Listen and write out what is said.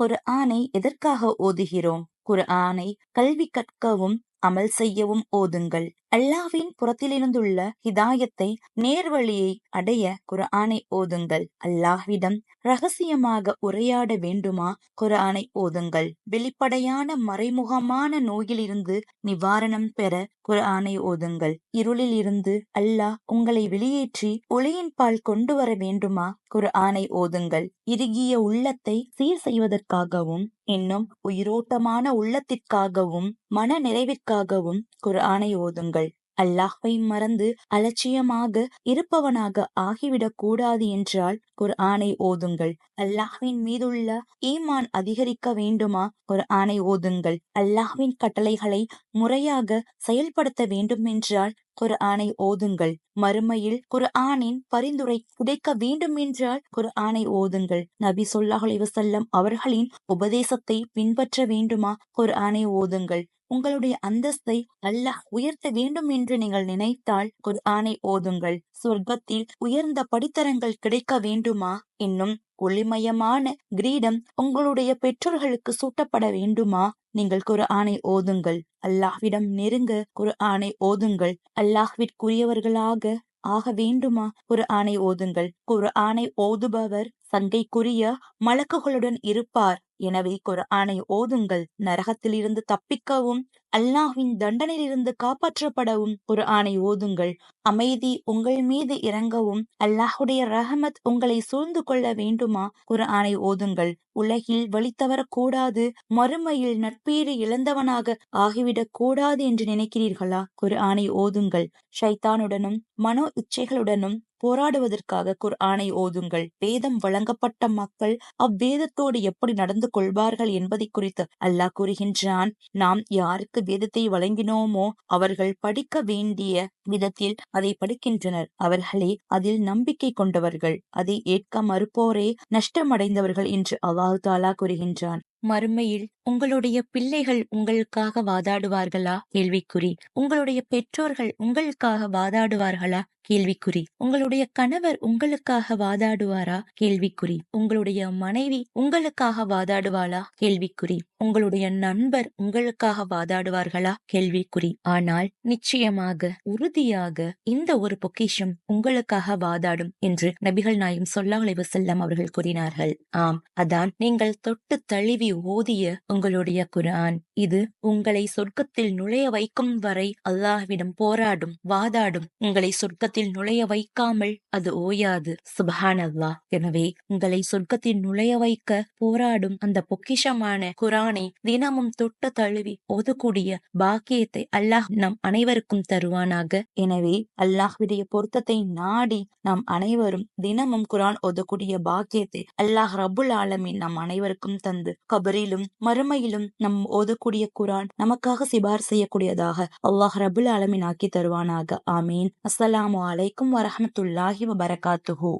குர்ஆனை எதற்காக ஓதுகிறோம்? குர்ஆனை கல்வி கற்கவும் அமல் செய்யவும் ஓதுங்கள். அல்லாவின் புறத்திலிருந்துள்ள ஹிதாயத்தை நேர்வழியை அடைய குரானை ஓதுங்கள். அல்லாஹ்விடம் ரகசியமாக உரையாட வேண்டுமா? குரானை ஓதுங்கள். வெளிப்படையான மறைமுகமான நோயிலிருந்து நிவாரணம் பெற குரானை ஓதுங்கள். இருளில் இருந்து அல்லாஹ் உங்களை வெளியேற்றி ஒளியின் பால் கொண்டு வர வேண்டுமா? குரானை ஓதுங்கள். இறுகிய உள்ளத்தை சீர் செய்வதற்காகவும் இன்னும் உயிரோட்டமான உள்ளத்திற்காகவும் மன நிறைவிற்காகவும் குரானை ஓதுங்கள். அல்லாஹ்வை மறந்து அலட்சியமாக இருப்பவனாக ஆகிவிடக் கூடாது என்றால் ஒரு ஆணை ஓதுங்கள். அல்லாஹ்வின் மீதுள்ள ஈமான் அதிகரிக்க வேண்டுமா? ஒரு ஆணை ஓதுங்கள். அல்லாஹ்வின் கட்டளைகளை முறையாக செயல்படுத்த வேண்டும் என்றால் குர்ஆனை ஓதுங்கள். மறுமையில் குர்ஆனின் பரிந்துரை கிடைக்க வேண்டும் என்றால் குர்ஆனை ஓதுங்கள். நபி சொல்லாஹ் செல்லம் அவர்களின் உபதேசத்தை பின்பற்ற வேண்டுமா? குர்ஆனை ஓதுங்கள். உங்களுடைய அந்தஸ்தை அல்லாஹ் உயர்த்த வேண்டும் என்று நீங்கள் நினைத்தால் குர்ஆனை ஓதுங்கள். சொர்க்கத்தில் உயர்ந்த படித்தரங்கள் கிடைக்க வேண்டுமா? இன்னும் ஒளிமயமான கிரீடம் உங்களுடைய பெற்றோர்களுக்கு சூட்டப்பட வேண்டுமா? நீங்கள் குர்ஆனை ஓதுங்கள். அல்லாஹ்விடம் நெருங்க குர்ஆனை ஓதுங்கள். அல்லாஹ்விற்குரியவர்களாக ஆக வேண்டுமா? குர்ஆனை ஓதுங்கள். குர்ஆனை ஓதுபவர் சங்கைக்குரிய மலக்குகளுடன் இருப்பார். எனவே குர்ஆனை ஓதுங்கள். நரகத்திலிருந்து தப்பிக்கவும் அல்லாஹ்வின் தண்டனையிலிருந்து காப்பாற்றப்படவும் ஒரு ஆணை ஓதுங்கள். அமைதி உங்கள் மீது இறங்கவும் அல்லாஹுடைய ரஹமத் உங்களை சூழ்ந்து கொள்ள வேண்டுமா? ஒரு ஆணை ஓதுங்கள். உலகில் வழித்தவர கூடாது மறுமையில் நட்பேறு இழந்தவனாக ஆகிவிடக் கூடாது என்று நினைக்கிறீர்களா? ஒரு ஆணை ஓதுங்கள். ஷைத்தானுடனும் மனோ இச்சைகளுடனும் போராடுவதற்காக குர்ஆனை ஓதுங்கள். வேதம் வழங்கப்பட்ட மக்கள் அவ்வேதத்தோடு எப்படி நடந்து கொள்வார்கள் என்பதை குறித்து அல்லாஹ் கூறுகின்றான். நாம் யாருக்கு வேதத்தை வழங்கினோமோ அவர்கள் படிக்க வேண்டிய விதத்தில் அதை படிக்கின்றனர். அவர்களே அதில் நம்பிக்கை கொண்டவர்கள் அதை ஏற்க மறுப்போரே நஷ்டமடைந்தவர்கள் என்று அல்லாஹு தாலா கூறுகின்றான். மறுமையில் உங்களுடைய பிள்ளைகள் உங்களுக்காக வாதாடுவார்களா? கேள்விக்குறி. உங்களுடைய பெற்றோர்கள் உங்களுக்காக வாதாடுவார்களா? கேள்விக்குறி. உங்களுடைய கணவர் உங்களுக்காக வாதாடுவாரா? கேள்விக்குறி. உங்களுடைய மனைவி உங்களுக்காக வாதாடுவாளா? கேள்விக்குறி. உங்களுடைய நண்பர் உங்களுக்காக வாதாடுவார்களா? கேள்விக்குறி. ஆனால் நிச்சயமாக உறுதியாக இந்த ஒரு பொக்கிஷம் உங்களுக்காக வாதாடும் என்று நபிகள் நாயும் சொல்லாஹ் செல்லம் அவர்கள் கூறினார்கள். ஆம் அதான் நீங்கள் தொட்டு தழுவி ஓதிய உங்களுடைய குரான். இது உங்களை சொர்க்கத்தில் நுழைய வைக்கும் வரை அல்லாஹ்விடம் போராடும் வாதாடும். உங்களை சொர்க்கத்தில் நுழைய வைக்காமல் அது ஓயாது. சுபஹான் அல்லாஹ் எனவே உங்களை சொர்க்கத்தில் நுழைய வைக்க போராடும் அந்த பொக்கிஷமான குரானை தினமும் தொட்டு தழுவி ஒதுக்கூடிய பாக்கியத்தை அல்லாஹ் நம் அனைவருக்கும் தருவானாக. எனவே அல்லாஹ்விடைய பொருத்தத்தை நாடி நாம் அனைவரும் தினமும் குரான் ஒதுக்கூடிய பாக்கியத்தை அல்லாஹ் ரபுல் ஆலமின் நம் அனைவருக்கும் தந்து கபரிலும் மறு மறுமையிலும் நம் ஓதக்கூடிய குரான் நமக்காக சிபார் செய்யக்கூடியதாக அல்லாஹ் ரபுல் ஆலமீன் ஆக்கி தருவானாக. ஆமீன். அஸ்ஸலாமு அலைக்கும் வரஹமத்துல்லாஹி வபரகாத்துஹூ.